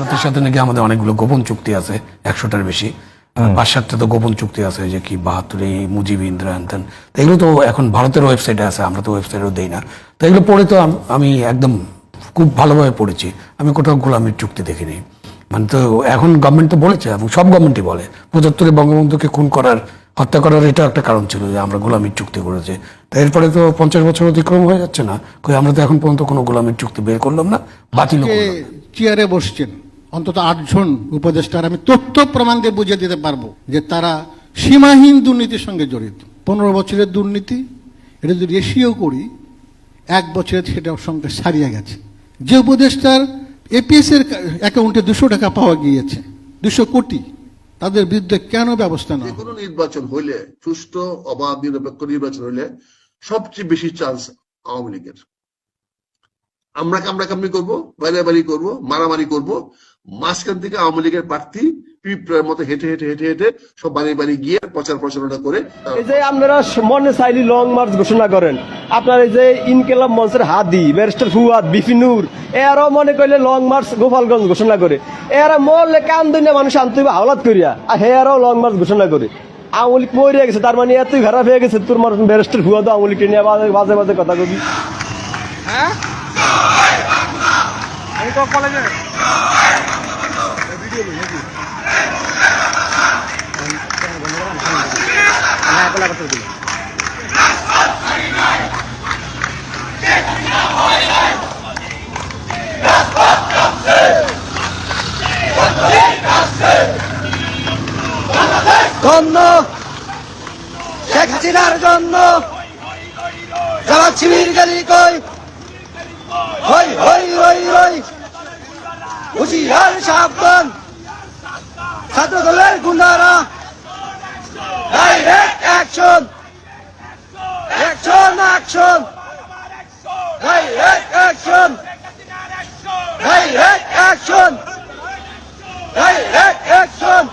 ভারতের সাথে নাকি আমাদের অনেকগুলো গোপন চুক্তি আছে একশোটার বেশি। পাঁচ সাতটা তো গোপন চুক্তি আছে যে কি বাহাত্তরে মুজিব ইন্দ্রা হ্যান এগুলো তো এখন ভারতের ওয়েবসাইটে আছে আমরা তো ওয়েবসাইটেও দেই না। তো এগুলো পড়ে তো আমি একদম খুব ভালোভাবে পড়েছি। আমি কোথাও গোলামির চুক্তি দেখিনি। মানে তো এখন গভর্নমেন্ট তো বলেছে এবং সব গভর্নমেন্টই বলে। পঁচাত্তরে বঙ্গবন্ধুকে খুন করার হত্যা করার এটা একটা কারণ ছিল যে আমরা গোলামির চুক্তি করেছি। তো এরপরে তো পঞ্চাশ বছর অতিক্রম হয়ে যাচ্ছে না। কই আমরা তো এখন পর্যন্ত কোনো গোলামির চুক্তি বের করলাম না বাতিল চেয়ারে বসছেন। অন্তত আটজন উপদেষ্টার আমি তথ্য প্রমাণ দিয়ে বুঝিয়ে দিতে পারব যে তারা সীমাহীন দুর্নীতির সঙ্গে জড়িত। পনেরো বছরের দুর্নীতি, এটা যদি রেশিও করি, এক বছরের সেটা সংখ্যা ছাড়িয়ে গেছে। যে উপদেষ্টার এপিএস এর অ্যাকাউন্টে দুশো টাকা পাওয়া গিয়েছে, দুশো কোটি, তাদের বিরুদ্ধে কেন ব্যবস্থা না কোনো নির্বাচন হইলে, সুষ্ঠু, অবাধ, নিরপেক্ষ নির্বাচন হইলে সবচেয়ে বেশি চান্স আওয়ামী লীগের। আমরা কামড়া কামড়ি করব? বাড়ি করব? মারামারি করব? মাঝখান থেকে আওয়ামী লীগের প্রার্থী পিঁপড়ার মতো হেঁটে হেঁটে হেঁটে হেঁটে সব বাড়ি বাড়ি গিয়ে প্রচার প্রচারণা করে এই যে আপনারা মনে চাইলি লং মার্চ ঘোষণা করেন, আপনার এই যে ইনকেলাব মঞ্চের হাদি ব্যারিস্টার ফুয়াদ বিপিনুর এরাও মনে করলে লং মার্চ গোপালগঞ্জ ঘোষণা করে এরা মরলে কান দুনিয়া মানুষ আনতে হাওলাত করিয়া, আর লং মার্চ ঘোষণা করে। আমলিক মরে গেছে, তার মানে এতই খারাপ হয়ে গেছে, তোর মানুষ ব্যারিস্টার ফুয়াদ আমলিকে নিয়ে বাজে বাজে বাজে কথা কবি। জন্য শেখ হাসিনার জন্য জামাত শিবির গেলি কই সাবধান ছাত্র দলের গুন্ডারা। Direct action action action direct action direct action direct action